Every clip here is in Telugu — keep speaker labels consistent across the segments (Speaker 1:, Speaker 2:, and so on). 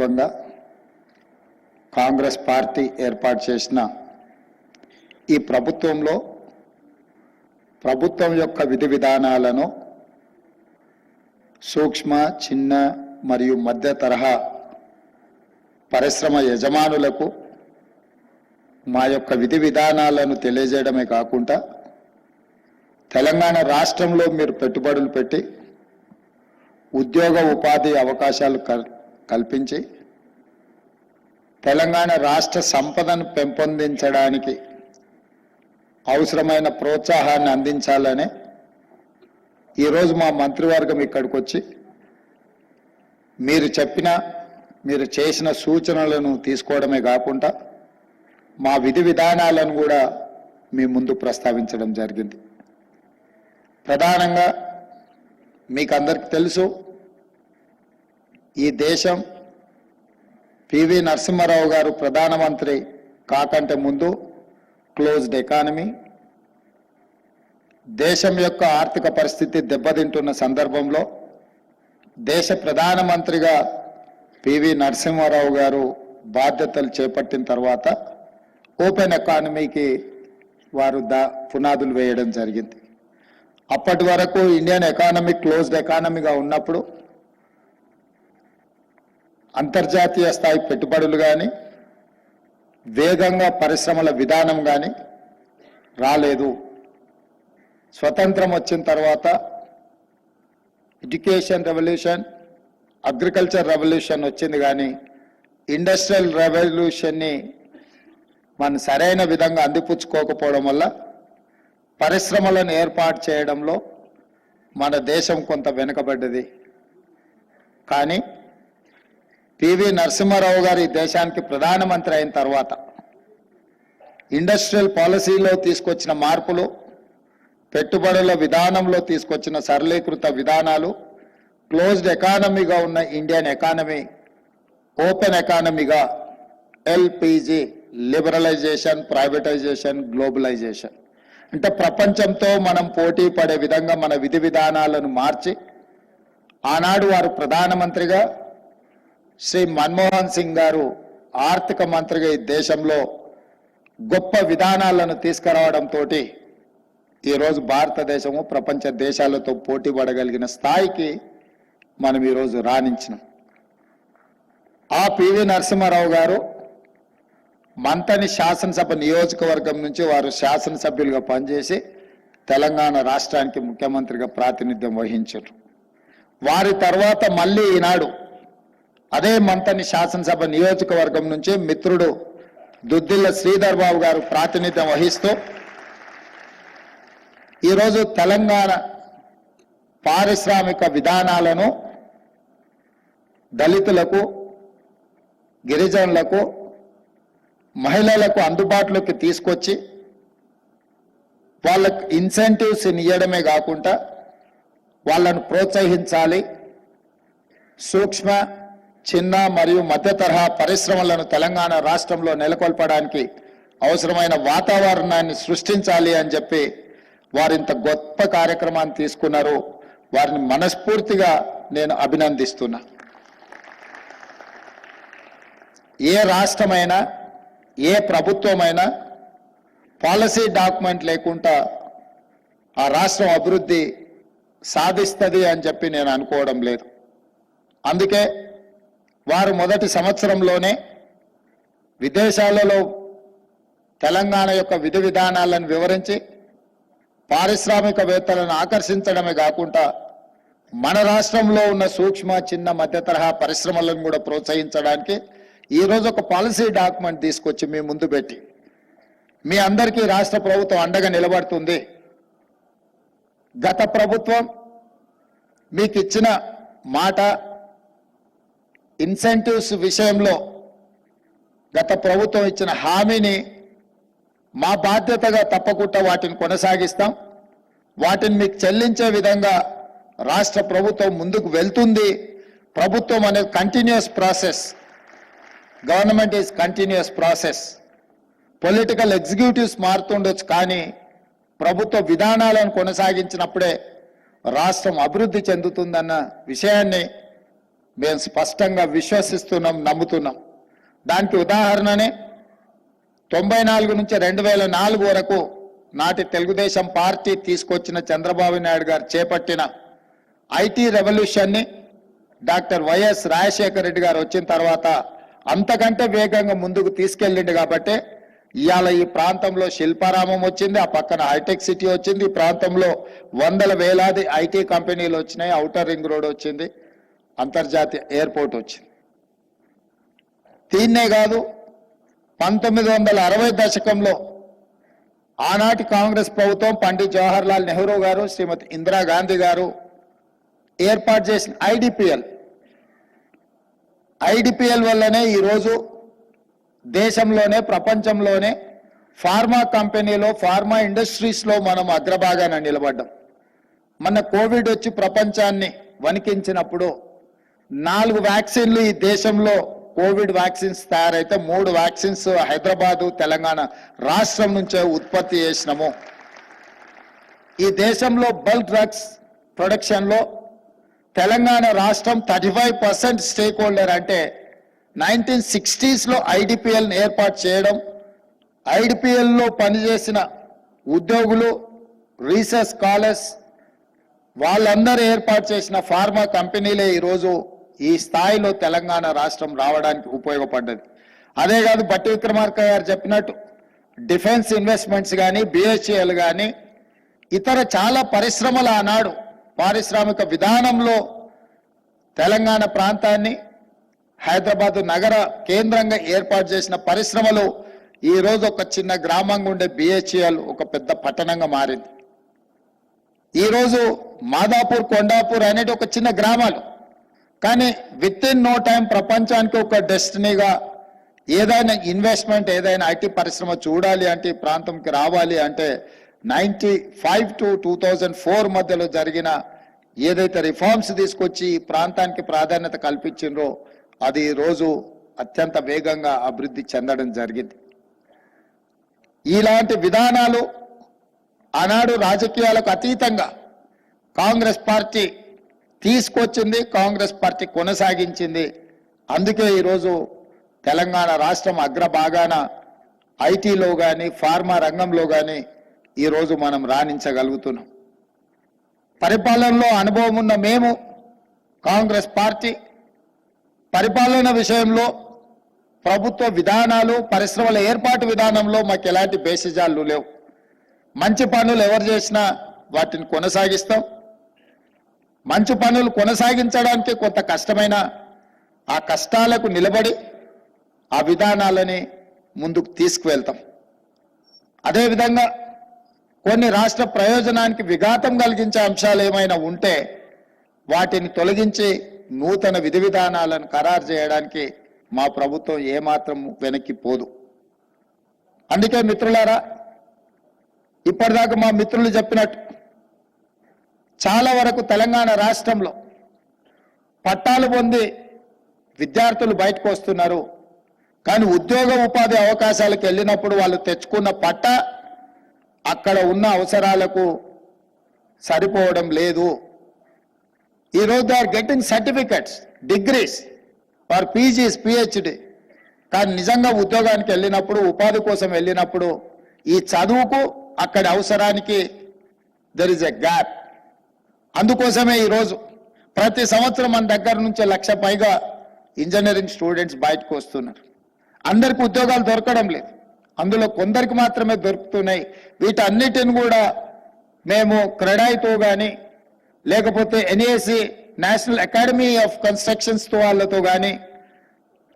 Speaker 1: ప్రభుత్వంగా కాంగ్రెస్ పార్టీ ఏర్పాటు చేసిన ఈ ప్రభుత్వంలో ప్రభుత్వం యొక్క విధి విధానాలను సూక్ష్మ చిన్న మరియు మధ్య తరహా పరిశ్రమ యజమానులకు మా యొక్క విధి విధానాలను తెలియజేయడమే కాకుండా తెలంగాణ రాష్ట్రంలో మీరు పెట్టుబడులు పెట్టి ఉద్యోగ ఉపాధి అవకాశాలు కల్ కల్పించి తెలంగాణ రాష్ట్ర సంపదను పెంపొందించడానికి అవసరమైన ప్రోత్సాహాన్ని అందించాలని ఈరోజు మా మంత్రివర్గం ఇక్కడికి వచ్చి మీరు చెప్పిన మీరు చేసిన సూచనలను తీసుకోవడమే కాకుండా మా విధి విధానాలను కూడా మీ ముందు ప్రస్తావించడం జరిగింది. ప్రధానంగా మీకు అందరికి తెలుసు ఈ దేశం పివి నరసింహారావు గారు ప్రధానమంత్రి కాకంటే ముందు క్లోజ్డ్ ఎకానమీ దేశం యొక్క ఆర్థిక పరిస్థితి దెబ్బతింటున్న సందర్భంలో దేశ ప్రధానమంత్రిగా పివి నరసింహారావు గారు బాధ్యతలు చేపట్టిన తర్వాత ఓపెన్ ఎకానమీకి వారు దా పునాదులు వేయడం జరిగింది. అప్పటి వరకు ఇండియన్ ఎకానమీ క్లోజ్డ్ ఎకానమీగా ఉన్నప్పుడు అంతర్జాతీయ స్థాయి పెట్టుబడులు కానీ వేగంగా పరిశ్రమల విధానం కానీ రాలేదు. స్వతంత్రం వచ్చిన తర్వాత ఎడ్యుకేషన్ రెవల్యూషన్ అగ్రికల్చర్ రెవల్యూషన్ వచ్చింది కానీ ఇండస్ట్రియల్ రెవల్యూషన్ని మనం సరైన విధంగా అందిపుచ్చుకోకపోవడం వల్ల పరిశ్రమలను ఏర్పాటు చేయడంలో మన దేశం కొంత వెనుకబడ్డది. కానీ పివి నరసింహారావు గారు ఈ దేశానికి ప్రధానమంత్రి అయిన తర్వాత ఇండస్ట్రియల్ పాలసీలో తీసుకొచ్చిన మార్పులు పెట్టుబడుల విధానంలో తీసుకొచ్చిన సరళీకృత విధానాలు క్లోజ్డ్ ఎకానమీగా ఉన్న ఇండియన్ ఎకానమీ ఓపెన్ ఎకానమీగా ఎల్పిజి లిబరలైజేషన్ ప్రైవేటైజేషన్ గ్లోబలైజేషన్. అంటే ప్రపంచంతో మనం పోటీ పడే విధంగా మన విధి విధానాలను మార్చి ఆనాడు వారు ప్రధానమంత్రిగా శ్రీ మన్మోహన్ సింగ్ గారు ఆర్థిక మంత్రిగా ఈ దేశంలో గొప్ప విధానాలను తీసుకురావడంతో ఈరోజు భారతదేశము ప్రపంచ దేశాలతో పోటీ పడగలిగిన స్థాయికి మనం ఈరోజు రాణించినాం. ఆ పివి నరసింహారావు గారు మంతని శాసనసభ నియోజకవర్గం నుంచి వారు శాసనసభ్యులుగా పనిచేసి తెలంగాణ రాష్ట్రానికి ముఖ్యమంత్రిగా ప్రాతినిధ్యం వహించారు. వారి తర్వాత మళ్ళీ ఈనాడు అదే మంతని శాసనసభ నియోజకవర్గం నుంచి మిత్రుడు దుద్దిల్ల శ్రీధర్ బాబు గారు ప్రాతినిధ్యం వహిస్తూ ఈరోజు తెలంగాణ పారిశ్రామిక విధానాలను దళితులకు గిరిజనులకు మహిళలకు అందుబాటులోకి తీసుకొచ్చి వాళ్ళకు ఇన్సెంటివ్స్ ఇవ్వడమే కాకుండా వాళ్ళను ప్రోత్సహించాలి సూక్ష్మ చిన్న మరియు మధ్య తరహా పరిశ్రమలను తెలంగాణ రాష్ట్రంలో నెలకొల్పడానికి అవసరమైన వాతావరణాన్ని సృష్టించాలి అని చెప్పి వారింత గొప్ప కార్యక్రమాన్ని తీసుకున్నారు. వారిని మనస్ఫూర్తిగా నేను అభినందిస్తున్నా. ఏ రాష్ట్రమైనా ఏ ప్రభుత్వమైనా పాలసీ డాక్యుమెంట్ లేకుండా ఆ రాష్ట్రం అభివృద్ధి సాధిస్తుంది అని చెప్పి నేను అనుకోవడం లేదు. అందుకే వారు మొదటి సంవత్సరంలోనే విదేశాలలో తెలంగాణ యొక్క విధి విధానాలను వివరించి పారిశ్రామికవేత్తలను ఆకర్షించడమే కాకుండా మన రాష్ట్రంలో ఉన్న సూక్ష్మ చిన్న మధ్య తరహా పరిశ్రమలను కూడా ప్రోత్సహించడానికి ఈరోజు ఒక పాలసీ డాక్యుమెంట్ తీసుకొచ్చి మీ ముందు పెట్టి మీ అందరికీ రాష్ట్ర ప్రభుత్వం అండగా నిలబడుతుంది. గత ప్రభుత్వం మీకు ఇచ్చిన మాట ఇన్సెంటివ్స్ విషయంలో గత ప్రభుత్వం ఇచ్చిన హామీని మా బాధ్యతగా తప్పకుండా వాటిని కొనసాగిస్తాం. వాటిని మీకు చెల్లించే విధంగా రాష్ట్ర ప్రభుత్వం ముందుకు వెళ్తుంది. ప్రభుత్వం అనేది continuous process government is continuous process political executives మారుతుండొచ్చు కానీ ప్రభుత్వ విధానాలను కొనసాగించినప్పుడే రాష్ట్రం అభివృద్ధి చెందుతుందన్న విషయాన్ని మేము స్పష్టంగా విశ్వసిస్తున్నాం నమ్ముతున్నాం. దానికి ఉదాహరణనే తొంభై నాలుగు నుంచి రెండు వేల నాలుగు వరకు నాటి తెలుగుదేశం పార్టీ తీసుకొచ్చిన చంద్రబాబు నాయుడు గారు చేపట్టిన ఐటీ రెవల్యూషన్ని డాక్టర్ వైఎస్ రాజశేఖర రెడ్డి గారు వచ్చిన తర్వాత అంతకంటే వేగంగా ముందుకు తీసుకెళ్ళిండు కాబట్టి ఇవాళ ఈ ప్రాంతంలో శిల్పారామం వచ్చింది ఆ పక్కన హైటెక్ సిటీ వచ్చింది ఈ ప్రాంతంలో వందల వేలాది ఐటీ కంపెనీలు వచ్చినాయి ఔటర్ రింగ్ రోడ్ వచ్చింది. అంతర్జాతీయ ఎయిర్పోర్ట్ వచ్చింది. దీన్నే కాదు పంతొమ్మిది వందల అరవై దశకంలో ఆనాటి కాంగ్రెస్ ప్రభుత్వం పండిత్ జవహర్లాల్ నెహ్రూ గారు శ్రీమతి ఇందిరాగాంధీ గారు ఏర్పాటు చేసిన ఐడిపిఎల్. ఐడిపిఎల్ వల్లనే ఈరోజు దేశంలోనే ప్రపంచంలోనే ఫార్మా కంపెనీలో ఫార్మా ఇండస్ట్రీస్లో మనం అగ్రభాగాన నిలబడ్డాం. మన కోవిడ్ వచ్చి ప్రపంచాన్ని వణికించినప్పుడు నాలుగు వ్యాక్సిన్లు ఈ దేశంలో కోవిడ్ వ్యాక్సిన్స్ తయారైతే మూడు వ్యాక్సిన్స్ హైదరాబాదు తెలంగాణ రాష్ట్రం నుంచే ఉత్పత్తి చేసినాము. ఈ దేశంలో బల్క్ డ్రగ్స్ ప్రొడక్షన్లో తెలంగాణ రాష్ట్రం thirty five percent stakeholder అంటే నైన్టీన్ సిక్స్టీస్లో ఐడిపిఎల్ని ఏర్పాటు చేయడం ఐడిపిఎల్లో పనిచేసిన ఉద్యోగులు రీసెర్చ్ స్కాలర్స్ వాళ్ళందరూ ఏర్పాటు చేసిన ఫార్మా కంపెనీలే ఈరోజు ఈ స్థాయిలో తెలంగాణ రాష్ట్రం రావడానికి ఉపయోగపడ్డది. అదే కాదు బట్టి విక్రమార్క గారు చెప్పినట్టు డిఫెన్స్ ఇన్వెస్ట్మెంట్స్ కానీ బిహెచ్ఎల్ కానీ ఇతర చాలా పరిశ్రమలు ఆనాడు పారిశ్రామిక విధానంలో తెలంగాణ ప్రాంతాన్ని హైదరాబాద్ నగర కేంద్రంగా ఏర్పాటు చేసిన పరిశ్రమలు ఈరోజు ఒక చిన్న గ్రామంగా ఉండే బిహెచ్ఎల్ ఒక పెద్ద పట్టణంగా మారింది. ఈరోజు మాదాపూర్ కొండాపూర్ అనేటి ఒక చిన్న గ్రామాలు కానీ విత్ ఇన్ నో టైం ప్రపంచానికి ఒక డెస్టినీగా ఏదైనా ఇన్వెస్ట్మెంట్ ఏదైనా ఐటీ పరిశ్రమ చూడాలి అంటే ఈ ప్రాంతంకి రావాలి అంటే ninety five to two thousand four మధ్యలో జరిగిన ఏదైతే రిఫార్మ్స్ తీసుకొచ్చి ఈ ప్రాంతానికి ప్రాధాన్యత కల్పించిండ్రో అది రోజు అత్యంత వేగంగా అభివృద్ధి చెందడం జరిగింది. ఇలాంటి విధానాలు ఆనాడు రాజకీయాలకు అతీతంగా కాంగ్రెస్ పార్టీ తీసుకొచ్చింది కాంగ్రెస్ పార్టీ కొనసాగించింది. అందుకే ఈరోజు తెలంగాణ రాష్ట్రం అగ్రభాగాన ఐటీలో కానీ ఫార్మా రంగంలో కానీ ఈరోజు మనం రాణించగలుగుతున్నాం. పరిపాలనలో అనుభవం ఉన్న మేము కాంగ్రెస్ పార్టీ పరిపాలన విషయంలో ప్రభుత్వ విధానాలు పరిశ్రమల ఏర్పాటు విధానంలో మాకు ఎలాంటి బేసిజాలు లేవు. మంచి పనులు ఎవరు చేసినా వాటిని కొనసాగిస్తాం. మంచి పనులు కొనసాగించడానికి కొంత కష్టమైన ఆ కష్టాలకు నిలబడి ఆ విధానాలని ముందుకు తీసుకువెళ్తాం. అదేవిధంగా కొన్ని రాష్ట్ర ప్రయోజనానికి విఘాతం కలిగించే అంశాలు ఏమైనా ఉంటే వాటిని తొలగించి నూతన విధి విధానాలను ఖరారు చేయడానికి మా ప్రభుత్వం ఏమాత్రం వెనక్కి పోదు. అందుకే మిత్రులారా ఇప్పటిదాకా మా మిత్రులు చెప్పినట్టు చాలా వరకు తెలంగాణ రాష్ట్రంలో పట్టాలు పొంది విద్యార్థులు బయటకు వస్తున్నారు. కానీ ఉద్యోగ ఉపాధి అవకాశాలకు వెళ్ళినప్పుడు వాళ్ళు తెచ్చుకున్న పట్ట అక్కడ ఉన్న అవసరాలకు సరిపోవడం లేదు. ఈరోజు they are getting certificates degrees for PGs PhD కానీ నిజంగా ఉద్యోగానికి వెళ్ళినప్పుడు ఉపాధి కోసం వెళ్ళినప్పుడు ఈ చదువుకు అక్కడి అవసరానికి దెర్ ఇస్ ఎ గ్యాప్ అందుకోసమే ఈరోజు ప్రతి సంవత్సరం మన దగ్గర నుంచి లక్ష పైగా ఇంజనీరింగ్ స్టూడెంట్స్ బయటకు వస్తున్నారు. అందరికి ఉద్యోగాలు దొరకడం లేదు. అందులో కొందరికి మాత్రమే దొరుకుతున్నాయి. వీటన్నిటిని కూడా మేము క్రెడాయితో కానీ లేకపోతే ఎన్ఏసి నేషనల్ అకాడమీ ఆఫ్ కన్స్ట్రక్షన్స్తో వాళ్ళతో కానీ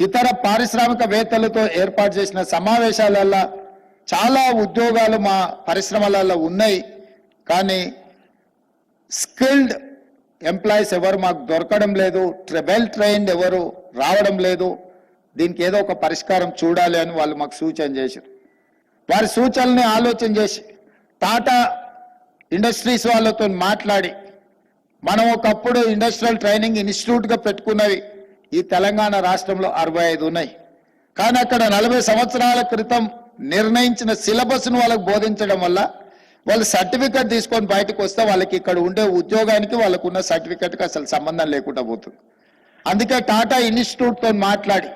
Speaker 1: ఇతర పారిశ్రామికవేత్తలతో ఏర్పాటు చేసిన సమావేశాలల్లో చాలా ఉద్యోగాలు మా పరిశ్రమలలో ఉన్నాయి. కానీ స్కిల్డ్ ఎంప్లాయీస్ ఎవరు మాకు దొరకడం లేదు వెల్ ట్రైన్డ్ ఎవరు రావడం లేదు దీనికి ఏదో ఒక పరిష్కారం చూడాలి అని వాళ్ళు మాకు సూచన చేశారు. వారి సూచనల్ని ఆలోచన చేసి టాటా ఇండస్ట్రీస్ వాళ్ళతో మాట్లాడి మనం ఒకప్పుడు ఇండస్ట్రియల్ ట్రైనింగ్ ఇన్స్టిట్యూట్గా పెట్టుకున్నవి ఈ తెలంగాణ రాష్ట్రంలో అరవై ఐదు ఉన్నాయి. కానీ అక్కడ నలభై సంవత్సరాల క్రితం నిర్ణయించిన సిలబస్ను వాళ్ళకు బోధించడం వల్ల వాళ్ళు సర్టిఫికెట్ తీసుకొని బయటకు వస్తే వాళ్ళకి ఇక్కడ ఉండే ఉద్యోగానికి వాళ్ళకున్న సర్టిఫికెట్కి అసలు సంబంధం లేకుండా పోతుంది. అందుకే టాటా ఇన్స్టిట్యూట్తో మాట్లాడి